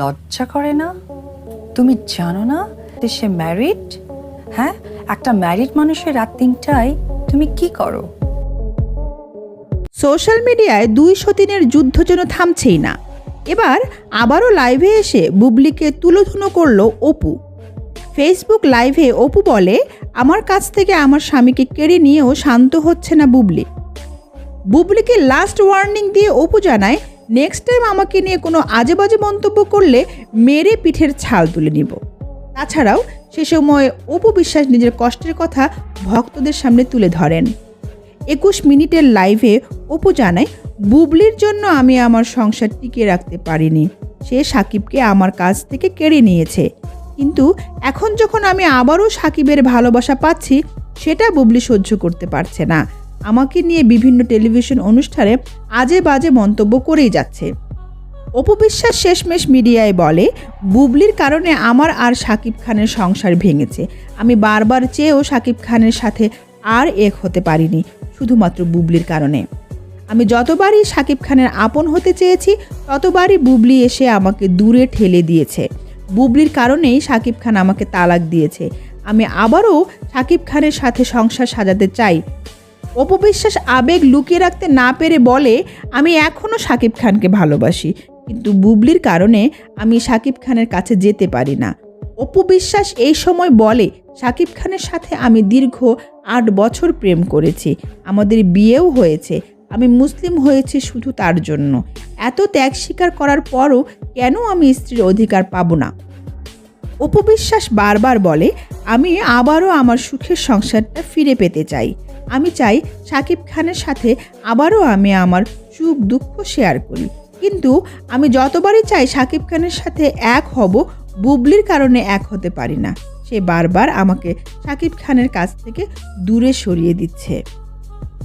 লজ্জা করে না? তুমি জানো না যে সে ম্যারিড হ্যাঁ একটা ম্যারিড মানুষের রাত তিনটায় তুমি কি করো? সোশ্যাল মিডিয়ায় দুই সতীনের যুদ্ধ যেন থামছেই না। এবার আবারও লাইভে এসে বুবলিকে তুলোধুনো করল অপু। ফেসবুক লাইভে অপু বলে, আমার কাছ থেকে আমার স্বামীকে কেড়ে নিয়েও শান্ত হচ্ছে না বুবলি। বুবলিকে লাস্ট ওয়ার্নিং দিয়ে অপু জানায় নেক্সট টাইম আমাকে নিয়ে কোনো আজে বাজে মন্তব্য করলে মেরে পিঠের ছাল তুলে নিব। তাছাড়াও সে সময় অপু বিশ্বাস নিজের কষ্টের কথা ভক্তদের সামনে তুলে ধরেন। একুশ মিনিটের লাইভে অপু জানায়, বুবলির জন্য আমি আমার সংসার টিকিয়ে রাখতে পারিনি। সে সাকিবকে আমার কাছ থেকে কেড়ে নিয়েছে। কিন্তু এখন যখন আমি আবারও সাকিবের ভালোবাসা পাচ্ছি, সেটা বুবলি সহ্য করতে পারছে না। আমাকে নিয়ে বিভিন্ন টেলিভিশন অনুষ্ঠানে আজে বাজে মন্তব্য করেই যাচ্ছে। অপবিশ্বাস শেষমেশ মিডিয়ায় বলে, বুবলির কারণে আমার আর সাকিব খানের সংসার ভেঙেছে। আমি বারবার চেয়েও সাকিব খানের সাথে আর এক হতে পারিনি, শুধুমাত্র বুবলির কারণে। আমি যতবারই সাকিব খানের আপন হতে চেয়েছি, ততবারই বুবলি এসে আমাকে দূরে ঠেলে দিয়েছে। বুবলির কারণেই সাকিব খান আমাকে তালাক দিয়েছে। আমি আবারও সাকিব খানের সাথে সংসার সাজাতে চাই অপবিশ্বাস আবেগ লুকিয়ে রাখতে না পেরে বলে, আমি এখনও সাকিব খানকে ভালোবাসি, কিন্তু বুবলির কারণে আমি সাকিব খানের কাছে যেতে পারি না। অপবিশ্বাস এই সময় বলে, সাকিব খানের সাথে আমি দীর্ঘ আট বছর প্রেম করেছি, আমাদের বিয়েও হয়েছে, আমি মুসলিম হয়েছি শুধু তার জন্য। এত ত্যাগ স্বীকার করার পরও কেন আমি স্ত্রীর অধিকার পাবো না? অপবিশ্বাস বারবার বলে, আমি আবারও আমার সুখের সংসারটা ফিরে পেতে চাই। আমি চাই সাকিব খানের সাথে আবারও আমি আমার সুখ দুঃখ শেয়ার করি। কিন্তু আমি যতবারই চাই সাকিব খানের সাথে এক হব, বুবলির কারণে এক হতে পারি না। সে বারবার আমাকে সাকিব খানের কাছ থেকে দূরে সরিয়ে দিচ্ছে।